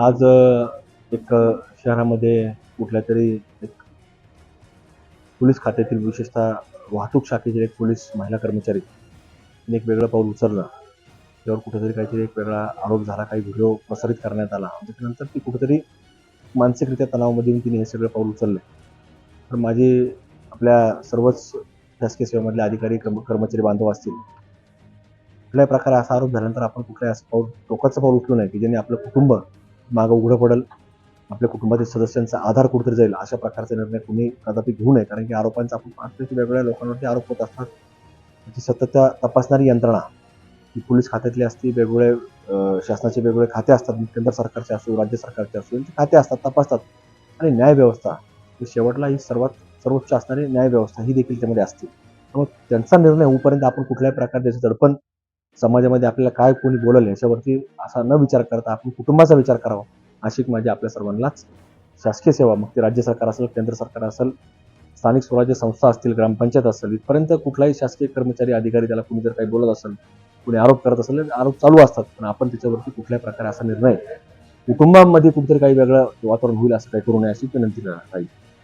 आज एक शहरामध्ये कुठल्या तरी एक पोलीस खात्यातील विशेषतः वाहतूक शाखेतील एक पोलीस महिला कर्मचारी एक वेगळं पाऊल उचललं. त्यावर कुठेतरी काहीतरी एक वेगळा आरोप झाला काही व्हिडिओ प्रसारित करण्यात आला. त्याच्यानंतर ती कुठेतरी मानसिकरित्या तणावामध्ये तिने हे सगळं पाऊल उचललं तर माझी आपल्या सर्वच शासकीय सेवेमधले अधिकारी कर्मचारी बांधव असतील कुठल्याही प्रकारे असा आरोप झाल्यानंतर आपण कुठल्याही असं पाऊल टोकाचं पाऊल उचलू नये की ज्याने आपलं कुटुंब मागं उघडं पडेल. आपल्या कुटुंबातील सदस्यांचा आधार कुठेतरी जाईल अशा प्रकारचा निर्णय कुणी कदापि घेऊ नये. कारण की आरोपांचा आपण पाहतो की वेगवेगळ्या लोकांवरती आरोप होत असतात. त्याची सतत त्या तपासणारी यंत्रणा ही पोलीस खात्यातली असती वेगवेगळे शासनाचे वेगवेगळे खाते असतात केंद्र सरकारचे असो राज्य सरकारचे असो यांचे खाते असतात तपासतात. आणि न्यायव्यवस्था ही शेवटला ही सर्वात सर्वोच्च असणारी न्यायव्यवस्था ही देखील त्यामध्ये असते. त्यामुळे त्यांचा निर्णय होऊपर्यंत आपण कुठल्याही प्रकारचे त्याचं दडपण समाजामध्ये आपल्याला काय कोणी बोलल याच्यावरती असा न विचार करता आपण कुटुंबाचा विचार करावा अशी माझी आपल्या सर्वांनाच शासकीय सेवा. मग ते राज्य सरकार असेल केंद्र सरकार असेल स्थानिक स्वराज्य संस्था असतील ग्रामपंचायत असेल इथपर्यंत कुठलाही शासकीय कर्मचारी अधिकारी त्याला कुणी जर काही बोलत असेल कुणी आरोप करत असेल तर आरोप चालू असतात. पण आपण त्याच्यावरती कुठल्याही प्रकारे असा निर्णय कुटुंबामध्ये कुठेतरी काही वेगळं वातावरण होईल असं काही करू नये अशी विनंती राहील